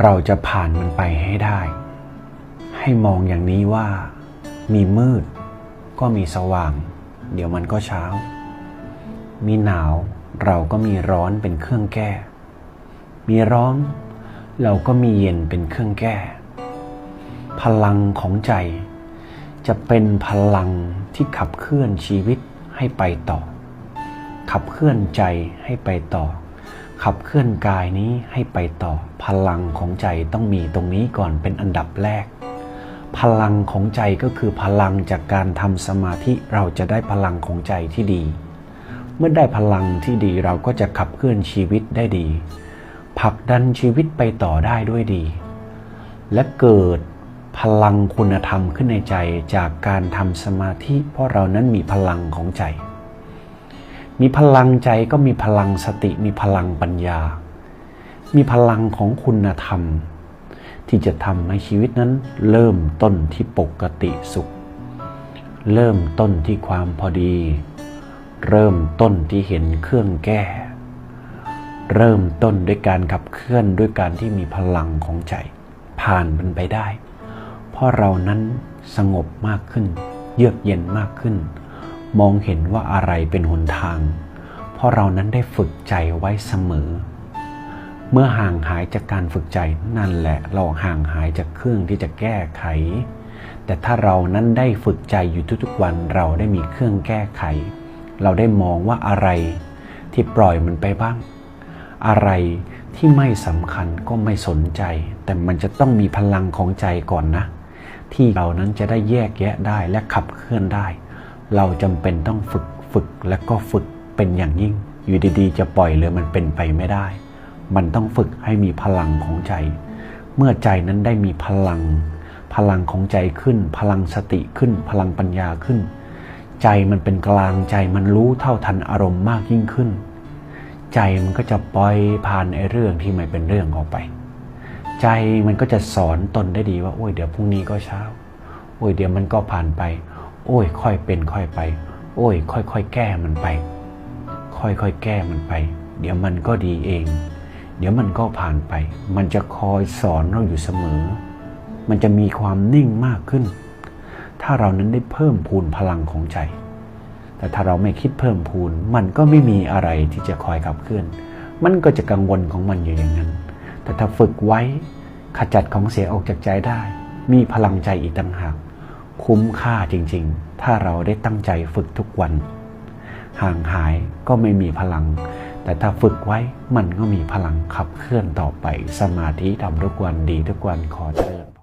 เราจะผ่านมันไปให้ได้ ให้มองอย่างนี้ว่า มีมืด ก็มีสว่าง เดี๋ยวมันก็เช้า มีหนาวเราก็มีร้อนเป็นเครื่องแก้ มีร้อน เราก็มีเย็นเป็นเครื่องแก้ พลังของใจ จะเป็นพลังที่ขับเคลื่อนชีวิตให้ไปต่อ ขับเคลื่อนใจให้ไปต่อ ขับเคลื่อนกายนี้ให้ไปต่อพลังของใจต้องมีตรงนี้ก่อนเป็นอันดับแรก พลังของใจก็คือพลังจากการทำสมาธิเราจะได้พลังของใจที่ดี เมื่อได้พลังที่ดีเราก็จะขับเคลื่อนชีวิตได้ดีผลักดันชีวิตไปต่อได้ด้วยดี และเกิดพลังคุณธรรมขึ้นในใจจากการทำสมาธิ เพราะเรานั้นมีพลังของใจ มีพลังใจก็มีพลังสติ มีพลังปัญญา มีพลังของคุณธรรม ที่จะทำให้ชีวิตนั้น เริ่มต้นที่ปกติสุข เริ่มต้นที่ความพอดี เริ่มต้นที่เห็นเครื่องแก้ เริ่มต้นด้วยการขับเคลื่อนด้วยการที่มีพลังของใจ ผ่านมันไปได้ เพราะเรานั้นสงบมากขึ้น เยือกเย็นมากขึ้น มองเห็นว่าอะไรเป็นหนทาง เพราะเรานั้นได้ฝึกใจไว้เสมอ เมื่อห่างหายจากการฝึกใจนั่นแหละ เราห่างหายจากเครื่องที่จะแก้ไข แต่ถ้าเรานั้นได้ฝึกใจอยู่ทุกๆวันเราได้มีเครื่องแก้ไข เราได้มองว่าอะไรที่ปล่อยมันไปบ้าง อะไรที่ไม่สำคัญก็ไม่สนใจ แต่มันจะต้องมีพลังของใจก่อนนะ ที่เรานั้นจะได้แยกแยะได้และขับเคลื่อนได้ เราจำเป็นต้องฝึกฝึกและก็ฝึกเป็นอย่างยิ่ง อยู่ดีๆ จะปล่อยเลยมันเป็นไปไม่ได้ มันต้องฝึกให้มีพลังของใจ เมื่อใจนั้นได้มีพลัง พลังของใจขึ้น พลังสติขึ้น พลังปัญญาขึ้น ใจมันเป็นกลางใจมันรู้เท่าทันอารมณ์มากยิ่งขึ้น ใจมันก็จะปล่อยผ่านไอ้เรื่องที่ไม่เป็นเรื่องออกไป ใจมันก็จะสอนตนได้ดีว่าโอ้ยเดี๋ยวพรุ่งนี้ก็เช้าโอ้ยเดี๋ยวมันก็ผ่านไป โอ้ย ค่อยเป็นค่อยไป โอ้ย ค่อยๆแก้มันไป ค่อยๆแก้มันไป เดี๋ยวมันก็ดีเอง เดี๋ยวมันก็ผ่านไป มันจะคอยสอนเราอยู่เสมอ มันจะมีความนิ่งมากขึ้น ถ้าเรานั้นได้เพิ่มพูนพลังของใจ แต่ถ้าเราไม่คิดเพิ่มพูน มันก็ไม่มีอะไรที่จะคอยขับเคลื่อน มันก็จะกังวลของมันอยู่อย่างนั้น แต่ถ้าฝึกไว้ขจัดของเสียออกจากใจได้ มีพลังใจอีกต่างหาก คุ้มค่าจริงๆ ถ้าเราได้ตั้งใจฝึกทุกวัน ห่างหายก็ไม่มีพลัง แต่ถ้าฝึกไว้มันก็มีพลังขับเคลื่อนต่อไป สมาธิทำทุกวันดีทุกวันขอเจริญ